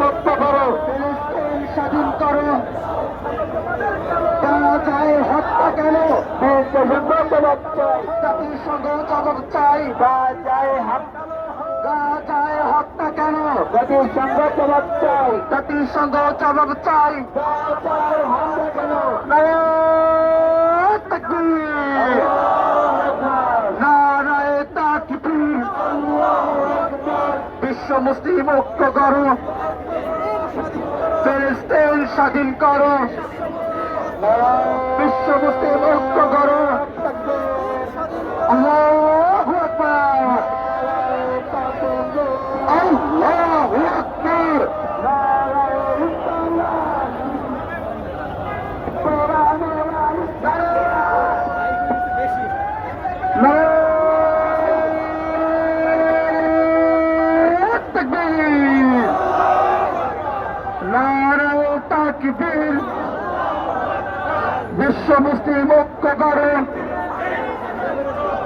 মুক্ত করো ফিলিস্তিন স্বাধীন করো তারা চায় হত্যা কেন জাতিসংঘ জবাব চাই বা চায় চায় হত্যা কেন জাতিসংঘ জবাব চাই জাতিসংঘ জবাব চাই বিশ্ব মুসলিম ঐক্য করো স্বাধীন করো। বিশ্ব মুসলিম ঐক্য করো তাকবীর বিশ্ব মুসলিম ঐক্য করো।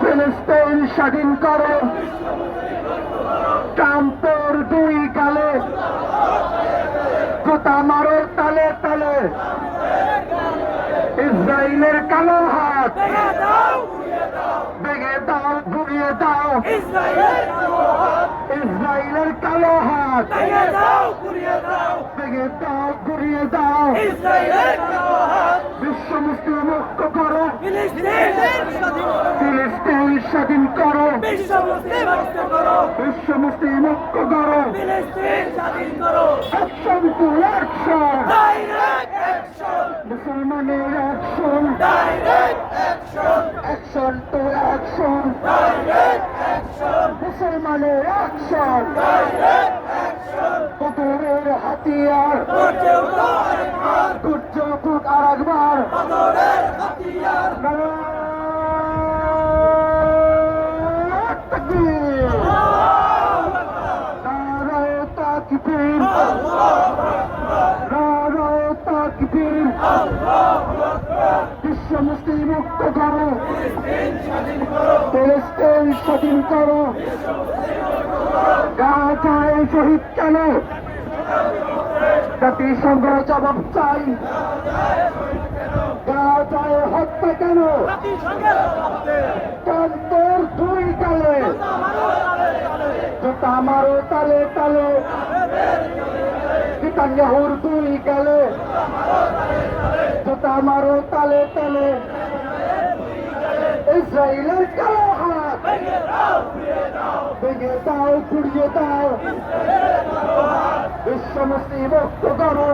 ফিলিস্তিন স্বাধীন করো। ট্রাম্পের দুই গালে। জুতা মারো তালে তালে। ইসরায়েলের কালো হাত। ভেঙে দাও ঘুরিয়ে দাও। ইসরায়েলের কালো হাত। ভেঙে দাও ঘুরিয়ে দাও। বিশ্ব মুসলিম ঐক্য করো। ফিলিস্তিন স্বাধীন করো। বিশ্ব মুসলিম ঐক্য করো। অ্যাকশন টু অ্যাকশন মুসলমানের অ্যাকশন অ্যাকশন টু অ্যাকশন মুসলমানের অ্যাকশন কুকুরের হাতিয়ার দুর্য বুক আর একবার নারায় তাকবীর বিশ্ব মুসলিম মুক্ত করো। ফিলিস্তিন স্বাধীন করো। গাজায় শহীদ কেন? জাতিসংঘ জবাব চাই। গাজায় হত্যা কেন? কান্তর দুই কালে জুতা মারো তালে তালে। নেতানিয়াহুর দুই কালে জুতা মারো, তালে তালে। ইসরায়েলের কালো হাত। ভেঙে দাও ঘুরিয়ে দাও। বিশ্ব মুসলিম ঐক্য করো